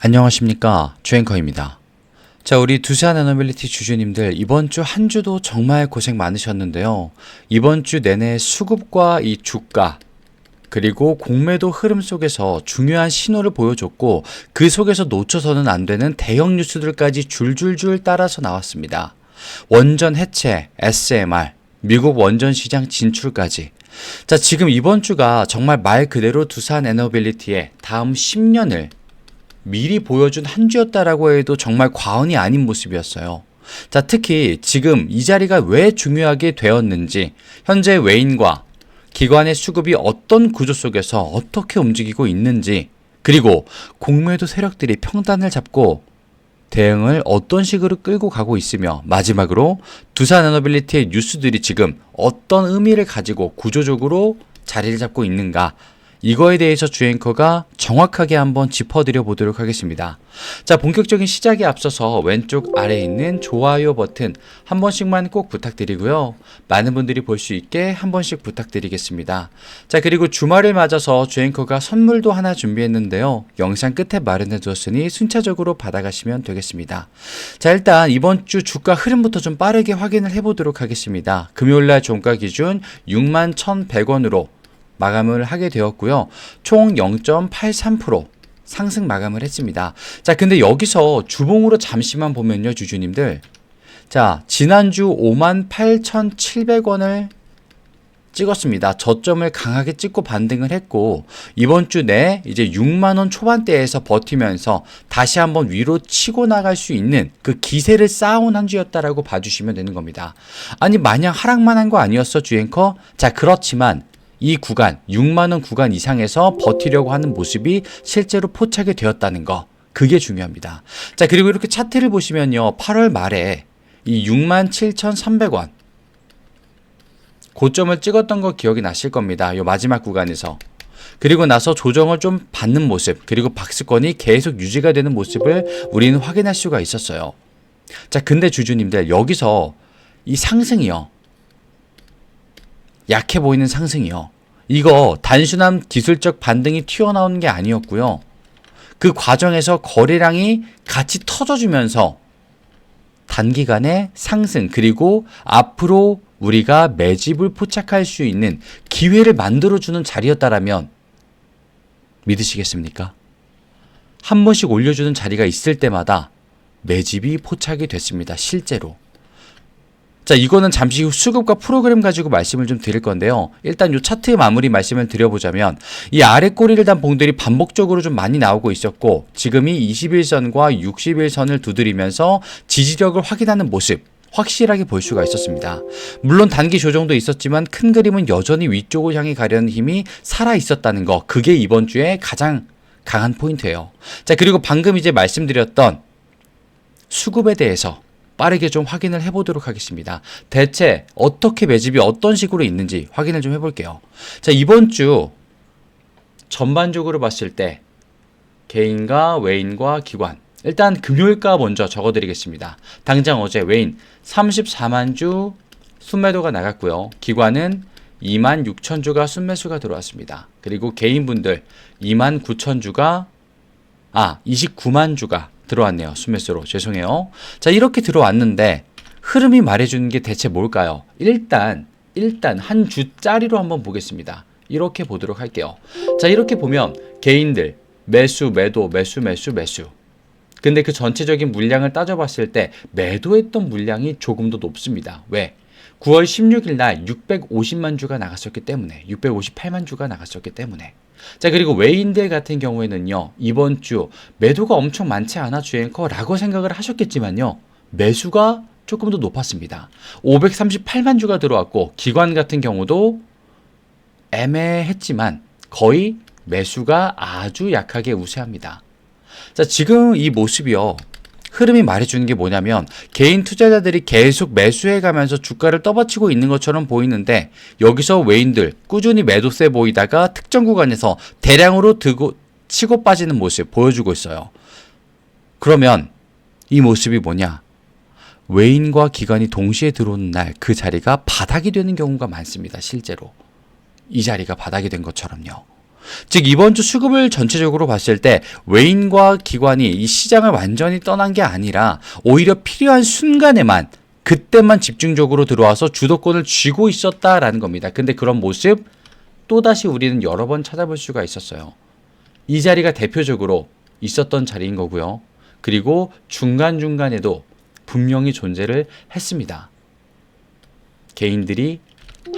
안녕하십니까 주앵커입니다. 자 우리 두산 애너빌리티 주주님들 이번 주 한 주도 정말 고생 많으셨는데요. 이번 주 내내 수급과 이 주가 그리고 공매도 흐름 속에서 중요한 신호를 보여줬고 그 속에서 놓쳐서는 안 되는 대형 뉴스들까지 줄줄줄 따라서 나왔습니다. 원전 해체, SMR, 미국 원전 시장 진출까지. 자, 지금 이번 주가 정말 말 그대로 두산 에너빌리티의 다음 10년을 미리 보여준 한 주였다라고 해도 정말 과언이 아닌 모습이었어요. 자, 특히 지금 이 자리가 왜 중요하게 되었는지, 현재 외인과 기관의 수급이 어떤 구조 속에서 어떻게 움직이고 있는지, 그리고 공매도 세력들이 평단을 잡고 대응을 어떤 식으로 끌고 가고 있으며 마지막으로 두산 에너빌리티의 뉴스들이 지금 어떤 의미를 가지고 구조적으로 자리를 잡고 있는가 이거에 대해서 주앵커가 정확하게 한번 짚어드려 보도록 하겠습니다. 자, 본격적인 시작에 앞서서 왼쪽 아래에 있는 좋아요 버튼 한 번씩만 꼭 부탁드리고요. 많은 분들이 볼 수 있게 한 번씩 부탁드리겠습니다. 자, 그리고 주말을 맞아서 주앵커가 선물도 하나 준비했는데요. 영상 끝에 마련해 두었으니 순차적으로 받아가시면 되겠습니다. 자, 일단 이번 주 주가 흐름부터 좀 빠르게 확인을 해보도록 하겠습니다. 금요일날 종가 기준 61,100원으로 마감을 하게 되었고요. 총 0.83% 상승 마감을 했습니다. 자, 근데 여기서 주봉으로 잠시만 보면요, 주주님들. 자, 지난주 58,700원을 찍었습니다. 저점을 강하게 찍고 반등을 했고 이번 주 내 이제 6만 원 초반대에서 버티면서 다시 한번 위로 치고 나갈 수 있는 그 기세를 쌓아온 한 주였다라고 봐주시면 되는 겁니다. 아니 마냥 하락만 한 거 아니었어 주앵커? 자 그렇지만 이 구간 6만 원 구간 이상에서 버티려고 하는 모습이 실제로 포착이 되었다는 거 그게 중요합니다. 자 그리고 이렇게 차트를 보시면요 8월 말에 이 6만 7,300원 고점을 찍었던 거 기억이 나실 겁니다. 요 마지막 구간에서 그리고 나서 조정을 좀 받는 모습 그리고 박스권이 계속 유지가 되는 모습을 우리는 확인할 수가 있었어요. 자 근데 주주님들 여기서 이 상승이요 약해 보이는 상승이요. 이거 단순한 기술적 반등이 튀어나오는 게 아니었고요. 그 과정에서 거래량이 같이 터져주면서 단기간에 상승 그리고 앞으로 우리가 매집을 포착할 수 있는 기회를 만들어주는 자리였다라면 믿으시겠습니까? 한 번씩 올려주는 자리가 있을 때마다 매집이 포착이 됐습니다. 실제로. 자, 이거는 잠시 후 수급과 프로그램 가지고 말씀을 좀 드릴 건데요. 일단 이 차트 마무리 말씀을 드려보자면 이 아래 꼬리를 단 봉들이 반복적으로 좀 많이 나오고 있었고 지금이 21선과 61선을 두드리면서 지지력을 확인하는 모습 확실하게 볼 수가 있었습니다. 물론 단기 조정도 있었지만 큰 그림은 여전히 위쪽을 향해 가려는 힘이 살아 있었다는 거. 그게 이번 주에 가장 강한 포인트예요. 자, 그리고 방금 이제 말씀드렸던 수급에 대해서 빠르게 좀 확인을 해보도록 하겠습니다. 대체 어떻게 매집이 어떤 식으로 있는지 확인을 좀 해볼게요. 자, 이번 주 전반적으로 봤을 때 개인과 외인과 기관 일단 금요일가 먼저 적어드리겠습니다. 당장 어제 외인 34만 주 순매도가 나갔고요. 기관은 2만 6천 주가 순매수가 들어왔습니다. 그리고 개인분들 2만 9천 주가 아 29만 주가 들어왔네요. 수매수로. 죄송해요. 자, 이렇게 들어왔는데 흐름이 말해주는 게 대체 뭘까요? 일단, 일단 한 주짜리로 한번 보겠습니다. 이렇게 보도록 할게요. 자, 이렇게 보면 개인들 매수, 매도, 매수, 매수, 매수. 근데 그 전체적인 물량을 따져봤을 때 매도했던 물량이 조금 더 높습니다. 왜? 9월 16일 날 650만 주가 나갔었기 때문에 658만 주가 나갔었기 때문에. 자 그리고 외인들 같은 경우에는요 이번 주 매도가 엄청 많지 않아 주행커라고 생각을 하셨겠지만요 매수가 조금 더 높았습니다. 538만 주가 들어왔고 기관 같은 경우도 애매했지만 거의 매수가 아주 약하게 우세합니다. 자 지금 이 모습이요 흐름이 말해주는 게 뭐냐면 개인 투자자들이 계속 매수해 가면서 주가를 떠받치고 있는 것처럼 보이는데 여기서 외인들 꾸준히 매도세 보이다가 특정 구간에서 대량으로 들고 치고 빠지는 모습 보여주고 있어요. 그러면 이 모습이 뭐냐? 외인과 기관이 동시에 들어오는 날 그 자리가 바닥이 되는 경우가 많습니다. 실제로. 이 자리가 바닥이 된 것처럼요. 즉 이번 주 수급을 전체적으로 봤을 때 외인과 기관이 이 시장을 완전히 떠난 게 아니라 오히려 필요한 순간에만 그때만 집중적으로 들어와서 주도권을 쥐고 있었다라는 겁니다. 근데 그런 모습 또다시 우리는 여러 번 찾아볼 수가 있었어요. 이 자리가 대표적으로 있었던 자리인 거고요. 그리고 중간중간에도 분명히 존재를 했습니다. 개인들이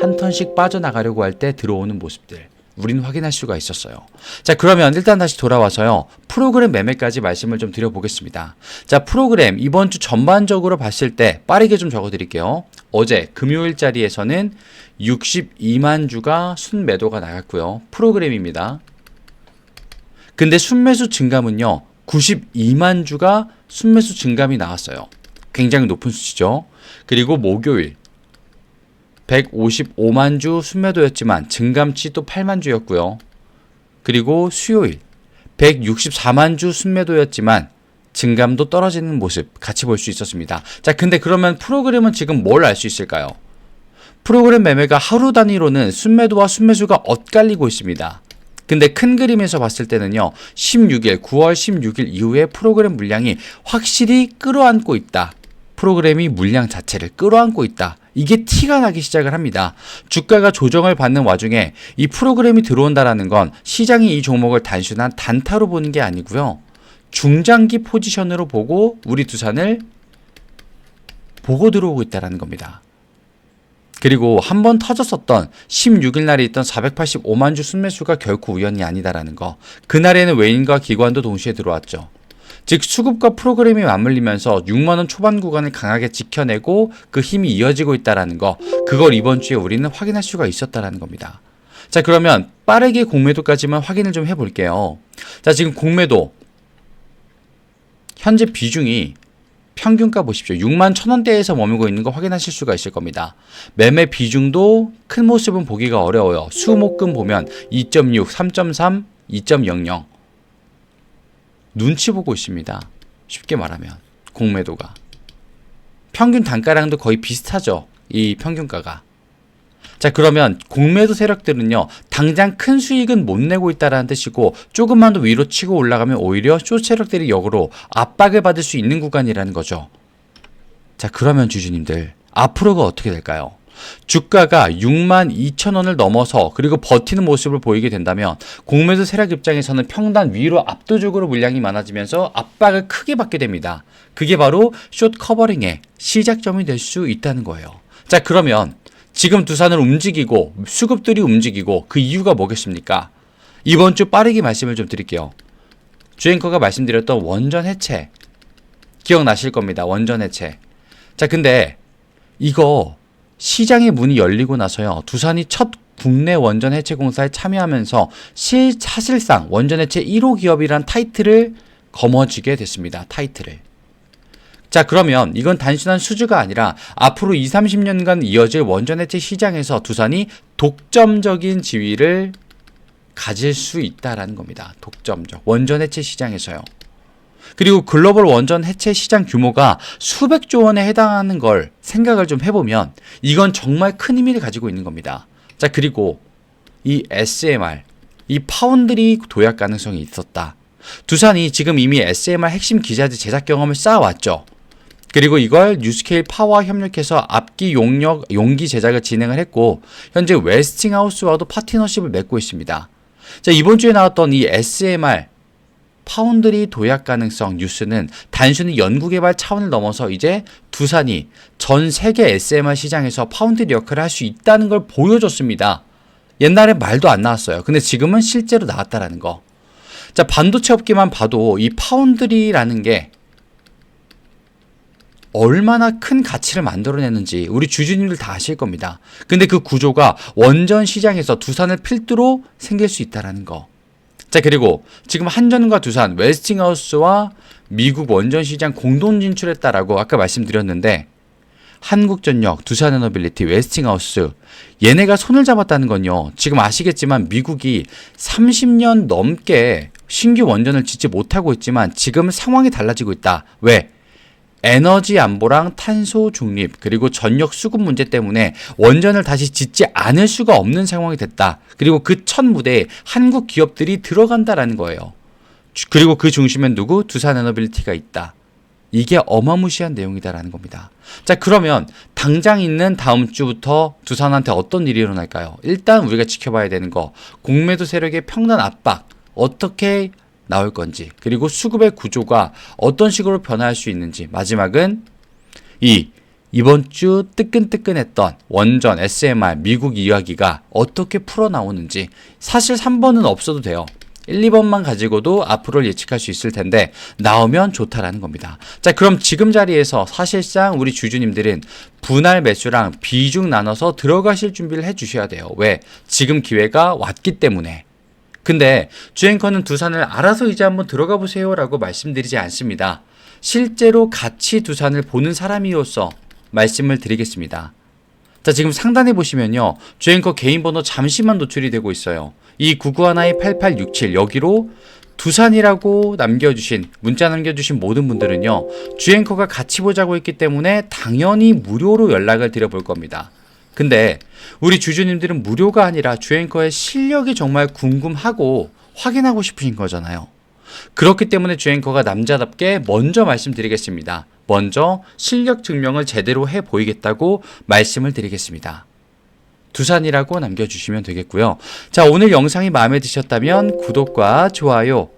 한 턴씩 빠져나가려고 할 때 들어오는 모습들. 우린 확인할 수가 있었어요. 자, 그러면 일단 다시 돌아와서요. 프로그램 매매까지 말씀을 좀 드려보겠습니다. 자, 프로그램 이번 주 전반적으로 봤을 때 빠르게 좀 적어 드릴게요. 어제 금요일 자리에서는 62만 주가 순매도가 나갔고요. 프로그램입니다. 근데 순매수 증감은요. 92만 주가 순매수 증감이 나왔어요. 굉장히 높은 수치죠. 그리고 목요일 155만 주 순매도였지만 증감치 또 8만 주였고요. 그리고 수요일 164만 주 순매도였지만 증감도 떨어지는 모습 같이 볼 수 있었습니다. 자, 근데 그러면 프로그램은 지금 뭘 알 수 있을까요? 프로그램 매매가 하루 단위로는 순매도와 순매수가 엇갈리고 있습니다. 근데 큰 그림에서 봤을 때는요, 16일, 9월 16일 이후에 프로그램 물량이 확실히 끌어안고 있다. 프로그램이 물량 자체를 끌어안고 있다. 이게 티가 나기 시작을 합니다. 주가가 조정을 받는 와중에 이 프로그램이 들어온다라는 건 시장이 이 종목을 단순한 단타로 보는 게 아니고요. 중장기 포지션으로 보고 우리 두산을 보고 들어오고 있다라는 겁니다. 그리고 한 번 터졌었던 16일 날에 있던 485만 주 순매수가 결코 우연이 아니다라는 거. 그날에는 외인과 기관도 동시에 들어왔죠. 즉 수급과 프로그램이 맞물리면서 6만 원 초반 구간을 강하게 지켜내고 그 힘이 이어지고 있다라는 거. 그걸 이번 주에 우리는 확인할 수가 있었다라는 겁니다. 자, 그러면 빠르게 공매도까지만 확인을 좀 해볼게요. 자, 지금 공매도 현재 비중이 평균가 보십시오. 6만 천 원대에서 머물고 있는 거 확인하실 수가 있을 겁니다. 매매 비중도 큰 모습은 보기가 어려워요. 수목금 보면 2.6, 3.3, 2.00 눈치 보고 있습니다. 쉽게 말하면 공매도가 평균 단가랑도 거의 비슷하죠. 이 평균가가. 자, 그러면 공매도 세력들은요, 당장 큰 수익은 못 내고 있다라는 뜻이고, 조금만 더 위로 치고 올라가면 오히려 쇼 세력들이 역으로 압박을 받을 수 있는 구간이라는 거죠. 자, 그러면 주주님들, 앞으로가 어떻게 될까요? 주가가 6만 2천 원을 넘어서 그리고 버티는 모습을 보이게 된다면 공매도 세력 입장에서는 평단 위로 압도적으로 물량이 많아지면서 압박을 크게 받게 됩니다. 그게 바로 숏 커버링의 시작점이 될 수 있다는 거예요. 자, 그러면 지금 두산을 움직이고 수급들이 움직이고 그 이유가 뭐겠습니까? 이번 주 빠르게 말씀을 좀 드릴게요. 주앵커가 말씀드렸던 원전 해체 기억나실 겁니다. 원전 해체. 자, 근데 이거 시장의 문이 열리고 나서요. 두산이 첫 국내 원전 해체 공사에 참여하면서 실 사실상 원전 해체 1호 기업이란 타이틀을 거머쥐게 됐습니다. 타이틀을. 자, 그러면 이건 단순한 수주가 아니라 앞으로 2, 30년간 이어질 원전 해체 시장에서 두산이 독점적인 지위를 가질 수 있다라는 겁니다. 독점적. 원전 해체 시장에서요. 그리고 글로벌 원전 해체 시장 규모가 수백조 원에 해당하는 걸 생각을 좀 해보면 이건 정말 큰 의미를 가지고 있는 겁니다. 자, 그리고 이 SMR, 이 파운드리 도약 가능성이 있었다. 두산이 지금 이미 SMR 핵심 기자재 제작 경험을 쌓아왔죠. 그리고 이걸 뉴스케일 파워와 협력해서 앞기 용역, 용기 제작을 진행을 했고 현재 웨스팅하우스와도 파트너십을 맺고 있습니다. 자, 이번 주에 나왔던 이 SMR 파운드리 도약 가능성 뉴스는 단순히 연구개발 차원을 넘어서 이제 두산이 전 세계 SMR 시장에서 파운드리 역할을 할 수 있다는 걸 보여줬습니다. 옛날에 말도 안 나왔어요. 근데 지금은 실제로 나왔다라는 거. 자, 반도체 업계만 봐도 이 파운드리라는 게 얼마나 큰 가치를 만들어내는지 우리 주주님들 다 아실 겁니다. 근데 그 구조가 원전 시장에서 두산을 필두로 생길 수 있다라는 거. 자, 그리고 지금 한전과 두산, 웨스팅하우스와 미국 원전 시장 공동 진출했다라고 아까 말씀드렸는데 한국전력, 두산에너빌리티, 웨스팅하우스 얘네가 손을 잡았다는 건요. 지금 아시겠지만 미국이 30년 넘게 신규 원전을 짓지 못하고 있지만 지금 상황이 달라지고 있다. 왜? 에너지 안보랑 탄소 중립 그리고 전력 수급 문제 때문에 원전을 다시 짓지 않을 수가 없는 상황이 됐다. 그리고 그 첫 무대에 한국 기업들이 들어간다라는 거예요. 주- 그리고 그 중심엔 누구? 두산 에너빌리티가 있다. 이게 어마무시한 내용이다라는 겁니다. 자, 그러면 당장 있는 다음 주부터 두산한테 어떤 일이 일어날까요? 일단 우리가 지켜봐야 되는 거, 공매도 세력의 평단 압박 어떻게 나올 건지, 그리고 수급의 구조가 어떤 식으로 변화할 수 있는지, 마지막은 이 이번 주 뜨끈뜨끈했던 원전 SMR 미국 이야기가 어떻게 풀어나오는지 사실 3번은 없어도 돼요. 1, 2번만 가지고도 앞으로를 예측할 수 있을 텐데 나오면 좋다라는 겁니다. 자, 그럼 지금 자리에서 사실상 우리 주주님들은 분할 매수랑 비중 나눠서 들어가실 준비를 해 주셔야 돼요. 왜? 지금 기회가 왔기 때문에. 근데 주앵커는 두산을 알아서 이제 한번 들어가 보세요라고 말씀드리지 않습니다. 실제로 같이 두산을 보는 사람이로서 말씀을 드리겠습니다. 자, 지금 상단에 보시면요. 주앵커 개인 번호 잠시만 노출이 되고 있어요. 이 9912-8867 여기로 두산이라고 남겨주신 문자 남겨주신 모든 분들은요 주앵커가 같이 보자고 했기 때문에 당연히 무료로 연락을 드려볼 겁니다. 근데 우리 주주님들은 무료가 아니라 주앵커의 실력이 정말 궁금하고 확인하고 싶으신 거잖아요. 그렇기 때문에 주앵커가 남자답게 먼저 말씀드리겠습니다. 먼저 실력 증명을 제대로 해 보이겠다고 말씀을 드리겠습니다. 두산이라고 남겨주시면 되겠고요. 자, 오늘 영상이 마음에 드셨다면 구독과 좋아요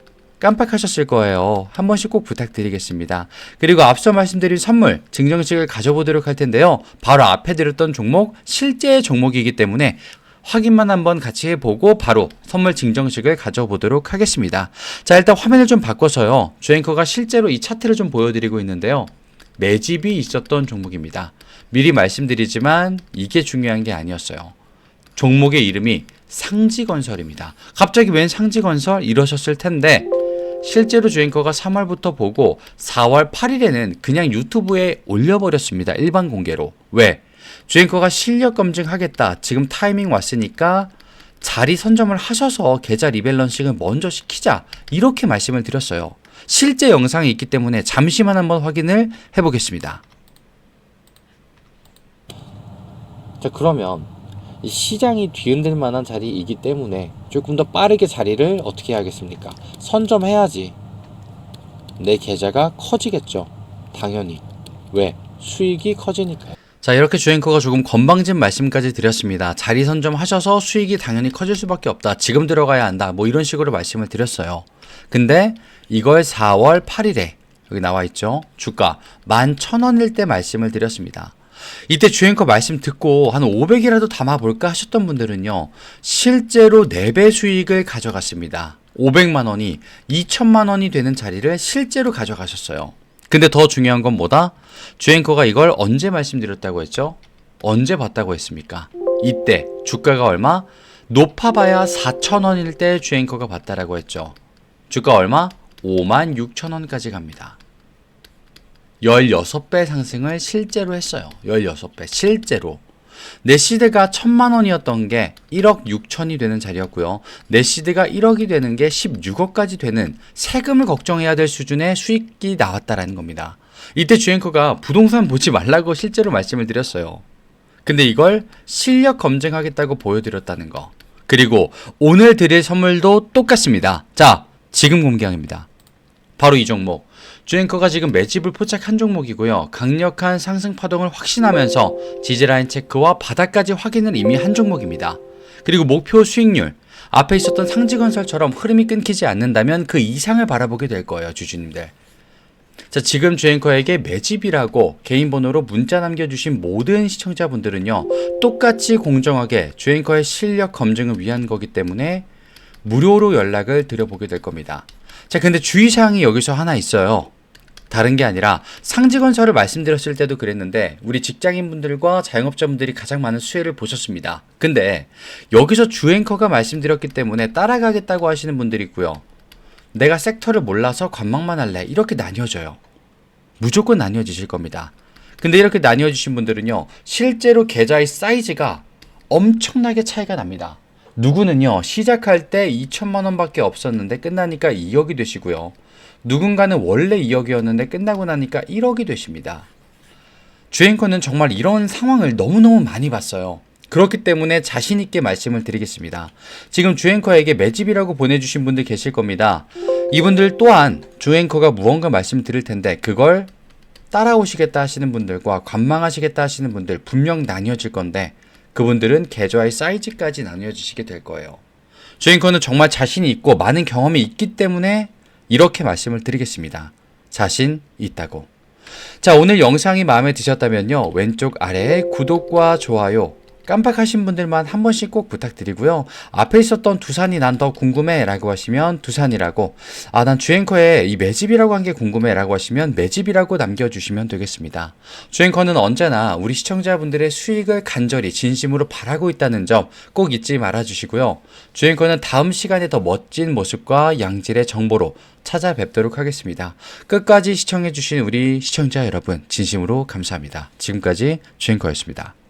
깜빡하셨을 거예요. 한 번씩 꼭 부탁드리겠습니다. 그리고 앞서 말씀드린 선물 증정식을 가져보도록 할 텐데요. 바로 앞에 드렸던 종목 실제 종목이기 때문에 확인만 한번 같이 해보고 바로 선물 증정식을 가져보도록 하겠습니다. 자, 일단 화면을 좀 바꿔서요. 주앵커가 실제로 이 차트를 좀 보여드리고 있는데요. 매집이 있었던 종목입니다. 미리 말씀드리지만 이게 중요한 게 아니었어요. 종목의 이름이 상지건설입니다. 갑자기 웬 상지건설 이러셨을 텐데 실제로 주앵커가 3월부터 보고 4월 8일에는 그냥 유튜브에 올려버렸습니다. 일반 공개로. 왜? 주앵커가 실력 검증하겠다. 지금 타이밍 왔으니까 자리 선점을 하셔서 계좌 리밸런싱을 먼저 시키자. 이렇게 말씀을 드렸어요. 실제 영상이 있기 때문에 잠시만 한번 확인을 해보겠습니다. 자, 그러면 이 시장이 뒤흔들 만한 자리이기 때문에 조금 더 빠르게 자리를 어떻게 하겠습니까? 선점해야지 내 계좌가 커지겠죠. 당연히. 왜? 수익이 커지니까요. 자, 이렇게 주앵커가 조금 건방진 말씀까지 드렸습니다. 자리 선점하셔서 수익이 당연히 커질 수밖에 없다. 지금 들어가야 한다. 뭐 이런 식으로 말씀을 드렸어요. 근데 이걸 4월 8일에 여기 나와 있죠. 주가 11,000원일 때 말씀을 드렸습니다. 이때 주앵커 말씀 듣고 한 500이라도 담아볼까 하셨던 분들은요, 실제로 4배 수익을 가져갔습니다. 500만 원이 2천만 원이 되는 자리를 실제로 가져가셨어요. 근데 더 중요한 건 뭐다? 주앵커가 이걸 언제 말씀드렸다고 했죠? 언제 봤다고 했습니까? 이때 주가가 얼마? 높아봐야 4천 원일 때 주앵커가 봤다라고 했죠. 주가 얼마? 5만 6천 원까지 갑니다. 16배 상승을 실제로 했어요. 16배. 실제로. 내시드가 천만 원이었던 게 1억 6천이 되는 자리였고요. 내시드가 1억이 되는 게 16억까지 되는 세금을 걱정해야 될 수준의 수익이 나왔다라는 겁니다. 이때 주앵커가 부동산 보지 말라고 실제로 말씀을 드렸어요. 근데 이걸 실력 검증하겠다고 보여드렸다는 거. 그리고 오늘 드릴 선물도 똑같습니다. 자, 지금 공개합니다. 바로 이 종목. 주앵커가 지금 매집을 포착한 종목이고요. 강력한 상승 파동을 확신하면서 지지라인 체크와 바닥까지 확인을 이미 한 종목입니다. 그리고 목표 수익률. 앞에 있었던 상지건설처럼 흐름이 끊기지 않는다면 그 이상을 바라보게 될 거예요, 주주님들. 자, 지금 주앵커에게 매집이라고 개인 번호로 문자 남겨주신 모든 시청자분들은요, 똑같이 공정하게 주앵커의 실력 검증을 위한 거기 때문에 무료로 연락을 드려보게 될 겁니다. 자, 근데 주의사항이 여기서 하나 있어요. 다른 게 아니라 상지건설을 말씀드렸을 때도 그랬는데 우리 직장인분들과 자영업자분들이 가장 많은 수혜를 보셨습니다. 근데 여기서 주앵커가 말씀드렸기 때문에 따라가겠다고 하시는 분들이 있고요. 내가 섹터를 몰라서 관망만 할래. 이렇게 나뉘어져요. 무조건 나뉘어지실 겁니다. 근데 이렇게 나뉘어지신 분들은요, 실제로 계좌의 사이즈가 엄청나게 차이가 납니다. 누구는요, 시작할 때 2천만 원밖에 없었는데 끝나니까 2억이 되시고요. 누군가는 원래 2억이었는데 끝나고 나니까 1억이 되십니다. 주앵커는 정말 이런 상황을 너무너무 많이 봤어요. 그렇기 때문에 자신있게 말씀을 드리겠습니다. 지금 주앵커에게 매집이라고 보내주신 분들 계실 겁니다. 이분들 또한 주앵커가 무언가 말씀을 드릴 텐데 그걸 따라오시겠다 하시는 분들과 관망하시겠다 하시는 분들 분명 나뉘어질 건데 그분들은 계좌의 사이즈까지 나뉘어지시게 될 거예요. 주앵커는 정말 자신이 있고 많은 경험이 있기 때문에 이렇게 말씀을 드리겠습니다. 자신 있다고. 자, 오늘 영상이 마음에 드셨다면요. 왼쪽 아래에 구독과 좋아요, 깜빡하신 분들만 한 번씩 꼭 부탁드리고요. 앞에 있었던 두산이 난 더 궁금해 라고 하시면 두산이라고, 아, 난 주앵커의 이 매집이라고 한 게 궁금해 라고 하시면 매집이라고 남겨주시면 되겠습니다. 주앵커는 언제나 우리 시청자분들의 수익을 간절히 진심으로 바라고 있다는 점 꼭 잊지 말아 주시고요. 주앵커는 다음 시간에 더 멋진 모습과 양질의 정보로 찾아뵙도록 하겠습니다. 끝까지 시청해주신 우리 시청자 여러분, 진심으로 감사합니다. 지금까지 주앵커였습니다.